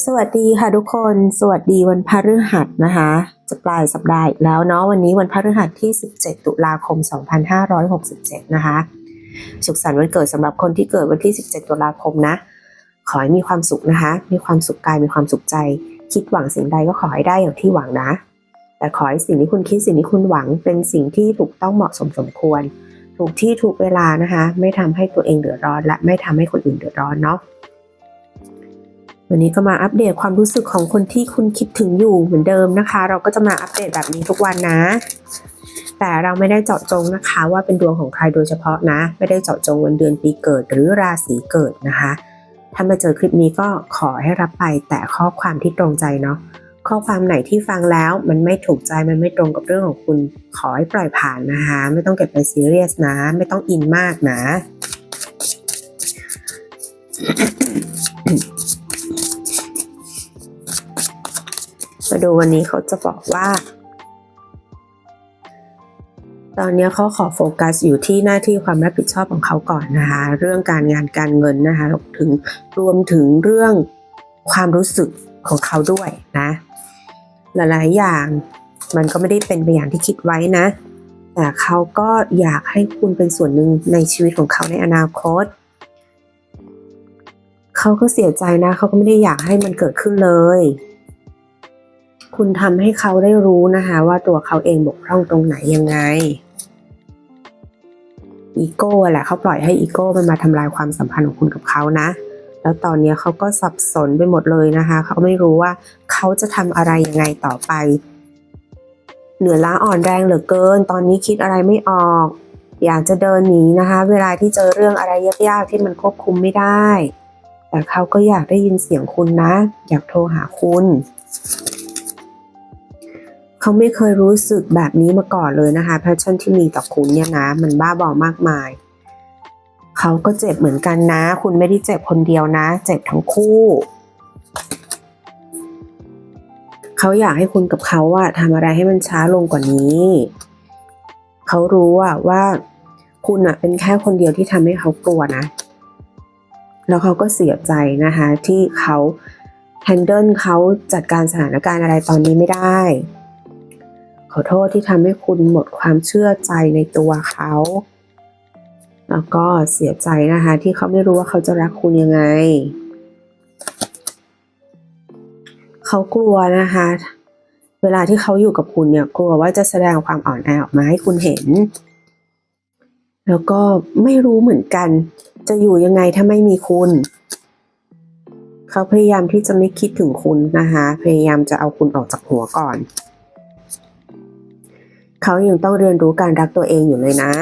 สวัสดีค่ะทุกคน สวัสดีวันพฤหัสนะคะ จะปลายสัปดาห์อีกแล้วเนาะวันนี้วันพฤหัสที่ 17 ตุลาคม 2567 นะคะ สุขสันต์วันเกิดสำหรับคนที่เกิดวันที่ 17 ตุลาคมนะ ขอให้มีความสุขนะคะ มีความสุขกายมีความสุขใจ คิดหวังสิ่งใดก็ขอให้ได้อย่างที่หวังนะ แต่ขอให้สิ่งที่คุณคิดสิ่งที่คุณหวัง เป็นสิ่งที่ถูกต้องเหมาะสมสมควร ถูกที่ถูกเวลานะคะ ไม่ทำให้ตัวเองเดือดร้อน และไม่ทำให้คนอื่นเดือดร้อนเนาะ วันนี้ก็มาอัปเดตความรู้สึกของคนที่คุณคิดถึงอยู่เหมือนเดิมนะคะ เราก็จะมาอัปเดตแบบนี้ทุกวันนะ แต่เราไม่ได้เจาะจงนะคะ ว่าเป็นดวงของใครโดยเฉพาะนะ ไม่ได้เจาะจงวันเดือนปีเกิดหรือราศีเกิดนะคะ ถ้ามาเจอคลิปนี้ก็ขอให้รับไปแต่ข้อความที่ตรงใจเนาะข้อความไหนที่ฟังแล้วมันไม่ถูกใจมันไม่ตรงกับเรื่องของคุณขอให้ปล่อยผ่านนะคะ ไม่ต้องเก็บไปซีเรียสนะ ไม่ต้องอินมากนะ ดูวันนี้เขาจะบอกว่า ตอนนี้เขาขอโฟกัสอยู่ที่หน้าที่ความรับผิดชอบของเขาก่อนนะคะ เรื่องการงานการเงินนะคะรวมถึงรวมถึงเรื่องความรู้สึกของเขาด้วยนะ หลายๆอย่างมันก็ไม่ได้เป็นไปอย่างที่คิดไว้นะ แต่เขาก็อยากให้คุณเป็นส่วนหนึ่งในชีวิตของเขาในอนาคต เขาก็เสียใจนะ เขาก็ไม่ได้อยากให้มันเกิดขึ้นเลย คุณทำให้เขาได้รู้นะคะ ว่าตัวเขาเองบกพร่องตรงไหนยังไงอีโก้แหละเขาปล่อยให้อีโก้มันมาทำลายความสัมพันธ์ของคุณกับเขานะ แล้วตอนนี้เขาก็สับสนไปหมดเลยนะคะ เขาไม่รู้ว่าเขาจะทำอะไรยังไงต่อไป เหนือล้าอ่อนแรงเหลือเกิน ตอนนี้คิดอะไรไม่ออก อยากจะเดินหนีนะคะ เวลาที่เจอเรื่องอะไรยากๆที่มันควบคุมไม่ได้ แต่เขาก็อยากได้ยินเสียงคุณนะ อยากโทรหาคุณ เขาไม่เคยรู้สึกแบบนี้มาก่อนเลยนะคะแพชชั่นที่มีต่อคุณเนี่ยนะมันบ้าบอมากมาย เขาก็เจ็บเหมือนกันนะ คุณไม่ได้เจ็บคนเดียวนะ เจ็บทั้งคู่ เขาอยากให้คุณกับเขาอะทำอะไรให้มันช้าลงกว่านี้ เขารู้อะว่าคุณอะเป็นแค่คนเดียวที่ทำให้เขากลัวนะ แล้วเขาก็เสียใจนะคะ ที่เขาแฮนเดิลเขาจัดการสถานการณ์อะไรตอนนี้ไม่ได้ ขอโทษที่ทำให้คุณหมดความเชื่อใจในตัวเขา แล้วก็เสียใจนะคะ ที่เขาไม่รู้ว่าเขาจะรักคุณยังไง เขากลัวนะคะ เวลาที่เขาอยู่กับคุณเนี่ยกลัวว่าจะแสดงความอ่อนแอออกมาให้คุณเห็น แล้วก็ไม่รู้เหมือนกัน จะอยู่ยังไงถ้าไม่มีคุณเขาพยายามที่จะไม่คิดถึงคุณนะคะ พยายามจะเอาคุณออกจากหัวก่อน เขายังต้องเรียนรู้การรักตัวเองอยู่เลยนะ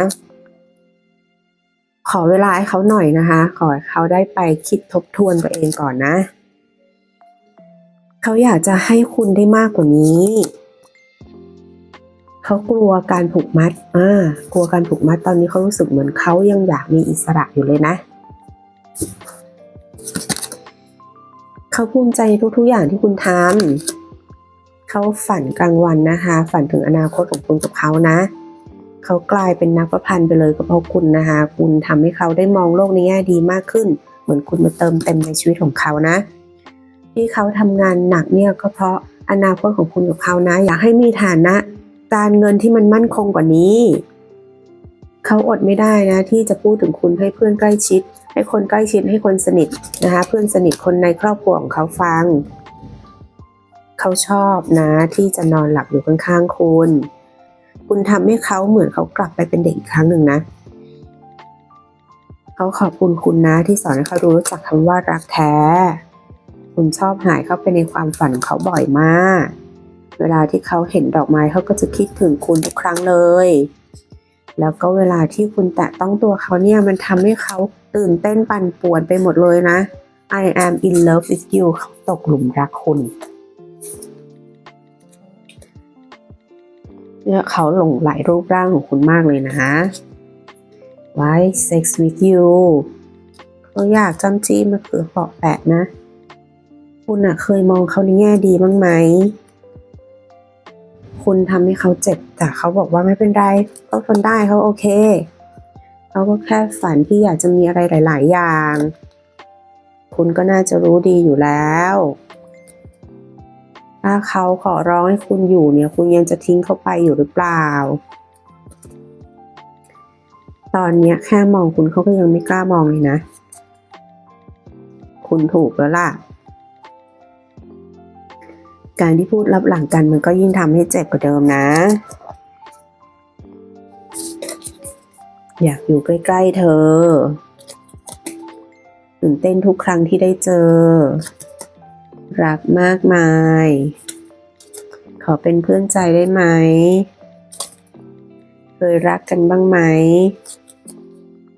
ขอเวลาให้เขาหน่อยนะคะ ขอให้เขาได้ไปคิดทบทวนตัวเองก่อนนะ เขาอยากจะให้คุณได้มากกว่านี้ เขากลัวการผูกมัดอ่ากลัวการผูกมัดตอนนี้เขารู้สึกเหมือนเขายังอยากมีอิสระอยู่เลยนะเขาภูมิใจทุกๆอย่างที่คุณทำ เขาฝันกลางวันนะคะ ฝันถึงอนาคตของคุณกับเขานะ เขากลายเป็นนักประพันธ์ไปเลยก็เพราะคุณนะคะ คุณทำให้เขาได้มองโลกในแง่ดีมากขึ้น เหมือนคุณมาเติมเต็มในชีวิตของเขานะ ที่เขาทำงานหนักเนี่ยก็เพราะอนาคตของคุณกับเขานะ อยากให้มีฐานะ การเงินที่มันมั่นคงกว่านี้ เขาอดไม่ได้นะ ที่จะพูดถึงคุณให้เพื่อนใกล้ชิด ให้คนใกล้ชิดให้คนสนิทนะคะ เพื่อนสนิทคนในครอบครัวของเขาฟัง เขาชอบนะที่จะนอนหลับอยู่ข้างๆคุณ คุณทำให้เขาเหมือนเขากลับไปเป็นเด็กอีกครั้งหนึ่งนะ เขาขอบคุณคุณนะที่สอนให้เขารู้จักคำว่ารักแท้ คุณชอบหายเข้าไปในความฝันของเขาบ่อยมาก เวลาที่เขาเห็นดอกไม้เขาก็จะคิดถึงคุณทุกครั้งเลย แล้วก็เวลาที่คุณแตะต้องตัวเขาเนี่ยมันทำให้เขาตื่นเต้นปั่นป่วนไปหมดเลยนะ I am in love with you เขาตกหลุมรักคุณ เนี่ยเขาหลงไหลรูปร่างของคุณมากเลยนะ Why sex with you เขาอยากจำจี้มาคือเปาะแปะนะ คุณอะเคยมองเขาในแง่ดีบ้างไหม คุณทำให้เขาเจ็บ แต่เขาบอกว่าไม่เป็นไรเขาทนได้เขาโอเค เขาก็แค่ฝันที่อยากจะมีอะไรหลาย ๆ อย่าง คุณก็น่าจะรู้ดีอยู่แล้ว ถ้าเขาขอร้องให้คุณอยู่เนี่ย คุณยังจะทิ้งเขาไปอยู่หรือเปล่า ตอนนี้แค่มองคุณเขาก็ยังไม่กล้ามองเลยนะ คุณถูกแล้วล่ะ การที่พูดรับหลังกันมันก็ยิ่งทำให้เจ็บกว่าเดิมนะ อยากอยู่ใกล้ๆเธอตื่นเต้นทุกครั้งที่ได้เจอ รักมากมาย ขอเป็นเพื่อนใจได้ไหม เคยรักกันบ้างไหม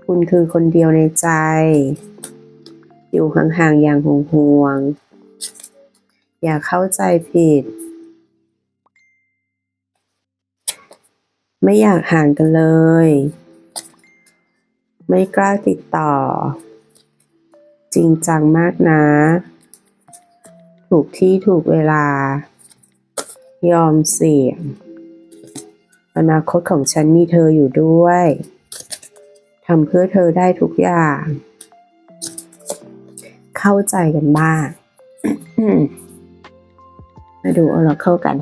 คุณคือคนเดียวในใจ อยู่ห่างๆอย่างห่วงๆอย่าเข้าใจผิด ไม่อยากห่างกันเลย ไม่กล้าติดต่อ จริงจังมากนะ ถูกที่ถูกเวลา ยอมเสี่ยง อนาคตของฉันมีเธออยู่ด้วยทำเพื่อเธอได้ทุกอย่าง เข้าใจกันบ้างมาดูเอาเราเข้ากัน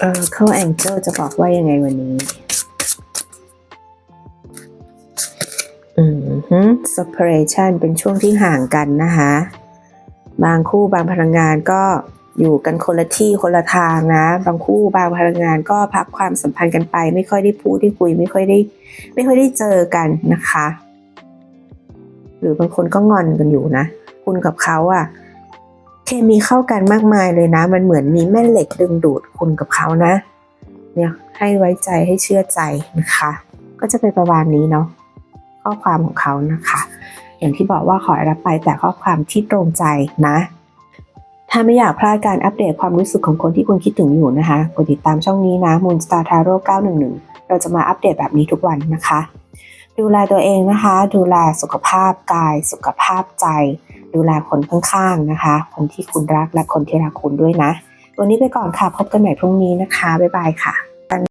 เออเข้าแองเจิลจะบอกว่ายังไงวันนี้ separation เป็นช่วงที่ห่างกันนะคะ บางคู่บางพลังงานก็อยู่กันคนละที่คนละทางนะ บางคู่บางพลังงานก็พักความสัมพันธ์กันไป ไม่ค่อยได้พูดได้คุย ไม่ค่อยได้ ไม่ค่อยได้เจอกันนะคะ หรือบางคนก็งอนกันอยู่นะ คุณกับเขาอะเคมีเข้ากันมากมายเลยนะ มันเหมือนมีแม่เหล็กดึงดูดคุณกับเขานะ เนี่ยให้ไว้ใจให้เชื่อใจนะคะ ก็จะเป็นประมาณนี้เนาะ ข้อความของเขานะคะ อย่างที่บอกว่าขอให้รับไปแต่ข้อความที่ตรงใจนะ ถ้าไม่อยากพลาดการอัปเดตความรู้สึกของคนที่คุณคิดถึงอยู่นะคะกดติดตามช่องนี้นะ Moon Star Tarot 911 เราจะมาอัปเดตแบบนี้ทุกวันนะคะ ดูแลตัวเองนะคะ ดูแลสุขภาพกาย สุขภาพใจ ดูแลคนข้างๆนะคะ คนที่คุณรักและคนที่รักคุณด้วยนะวันนี้ไปก่อนค่ะ พบกันใหม่พรุ่งนี้นะคะ บ๊ายบายค่ะ